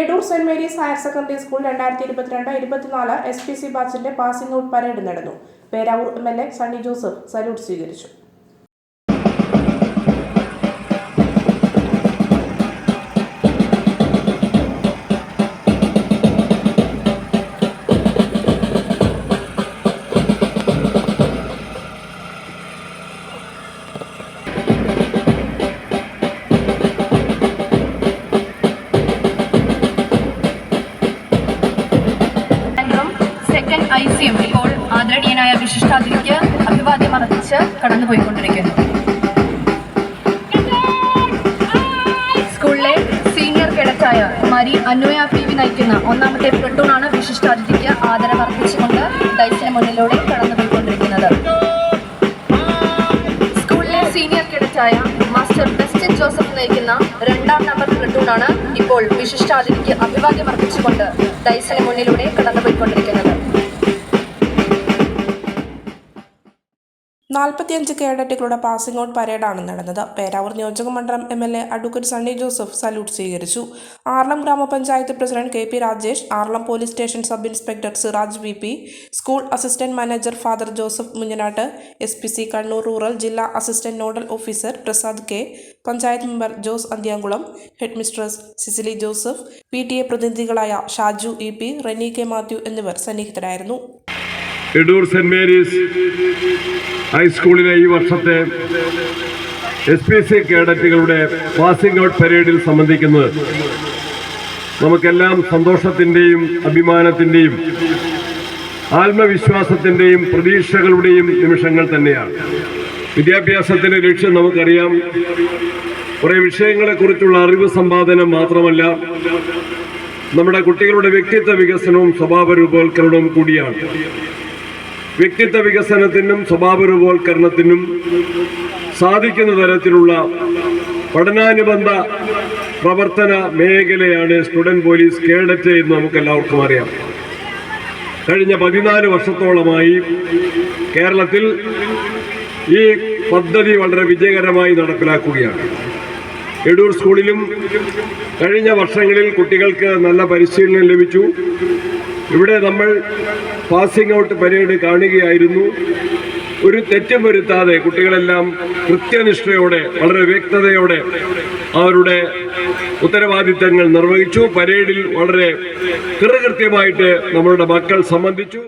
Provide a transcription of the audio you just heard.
Edoor saint Mary's higher secondary school രണ്ടായിരത്തി ഇരുപത്തിരണ്ട് ഇരുപത്തിനാല് എസ് പി സി ബാച്ചിന്റെ പാസിംഗ് ഔട്ട് പരേഡ് നടന്നു. Peravoor M L A Sunny Joseph salute സ്വീകരിച്ചു. Second I C M ഇപ്പോൾ ആദരണീയനായ വിശിഷ്ടാതിഥിക്ക് അഭിവാദ്യം അർപ്പിച്ച് കടന്നുപോയിക്കൊണ്ടിരിക്കുന്നു. സ്കൂളിലെ സീനിയർ കേഡറ്റായ മരി അന്വയ പി വി നയിക്കുന്ന ഒന്നാമത്തെ പ്ലട്ടൂണാണ് വിശിഷ്ടാതിഥിക്ക് ആദരം അർപ്പിച്ചുകൊണ്ട് ഡൈസിന് മുന്നിലൂടെ കടന്നുപോയിക്കൊണ്ടിരിക്കുന്നത്. സ്കൂളിലെ സീനിയർ കേഡറ്റായ മാസ്റ്റർ ബെസ്റ്റ് ജോസഫ് നയിക്കുന്ന രണ്ടാം നമ്പർ പ്ലട്ടൂണാണ് ഇപ്പോൾ വിശിഷ്ടാതിഥിക്ക് അഭിവാദ്യം അർപ്പിച്ചുകൊണ്ട് ഡൈസിന് മുന്നിലൂടെ കടന്നുപോയിക്കൊണ്ടിരിക്കുന്നത്. നാൽപ്പത്തിയഞ്ച് കേഡറ്റുകളുടെ പാസിംഗ് ഔട്ട് പരേഡാണ് നടന്നത്. പേരാവൂർ നിയോജക മണ്ഡലം M L A advocate Sunny Joseph salute സ്വീകരിച്ചു. ആർളം ഗ്രാമപഞ്ചായത്ത് president K P Rajesh Aralam police station sub inspector Siraj V P school assistant manager father Joseph Munjanatt S P C Kannur rural ജില്ലാ assistant nodal officer Prasad K panchayat member Jose Anthyamkulam headmistress Cicily Joseph P T A പ്രതിനിധികളായ Shaju E P Reni K Mathew എന്നിവർ സന്നിഹിതരായിരുന്നു. Edoor saint Mary's ഹൈസ്കൂളിലെ ഈ വർഷത്തെ S P C കേഡറ്റുകളുടെ passing out പരേഡിൽ സംബന്ധിക്കുന്നത് നമുക്കെല്ലാം സന്തോഷത്തിന്റെയും അഭിമാനത്തിന്റെയും ആത്മവിശ്വാസത്തിന്റെയും പ്രതീക്ഷകളുടെയും നിമിഷങ്ങൾ തന്നെയാണ്. വിദ്യാഭ്യാസത്തിന്റെ ലക്ഷ്യം നമുക്കറിയാം. കുറേ വിഷയങ്ങളെക്കുറിച്ചുള്ള അറിവ് സമ്പാദനം മാത്രമല്ല നമ്മുടെ കുട്ടികളുടെ വ്യക്തിത്വ വികസനവും സ്വഭാവ രൂപവൽക്കരണവും കൂടിയാണ്. വ്യക്തിത്വ വികസനത്തിനും സ്വഭാവ രൂപവൽക്കരണത്തിനും സാധിക്കുന്ന തരത്തിലുള്ള പഠനാനുബന്ധ പ്രവർത്തന മേഖലയാണ് സ്റ്റുഡന്റ് പോലീസ് കേഡറ്റ് എന്ന് നമുക്ക് എല്ലാവർക്കും അറിയാം. കഴിഞ്ഞ പതിനാല് വർഷത്തോളമായി കേരളത്തിൽ ഈ പദ്ധതി വളരെ വിജയകരമായി നടപ്പിലാക്കുകയാണ്. എടൂർ സ്കൂളിലും കഴിഞ്ഞ വർഷങ്ങളിൽ കുട്ടികൾക്ക് നല്ല പരിശീലനം ലഭിച്ചു. ഇവിടെ നമ്മൾ പാസിംഗ് ഔട്ട് പരേഡ് കാണുകയായിരുന്നു. ഒരു തെറ്റും വരുത്താതെ കുട്ടികളെല്ലാം കൃത്യനിഷ്ഠയോടെ വളരെ വ്യക്തതയോടെ അവരുടെ ഉത്തരവാദിത്തങ്ങൾ നിർവഹിച്ചു. പരേഡിൽ വളരെ കൃതകൃത്യമായിട്ട് നമ്മളുടെ മക്കൾ സംബന്ധിച്ചു.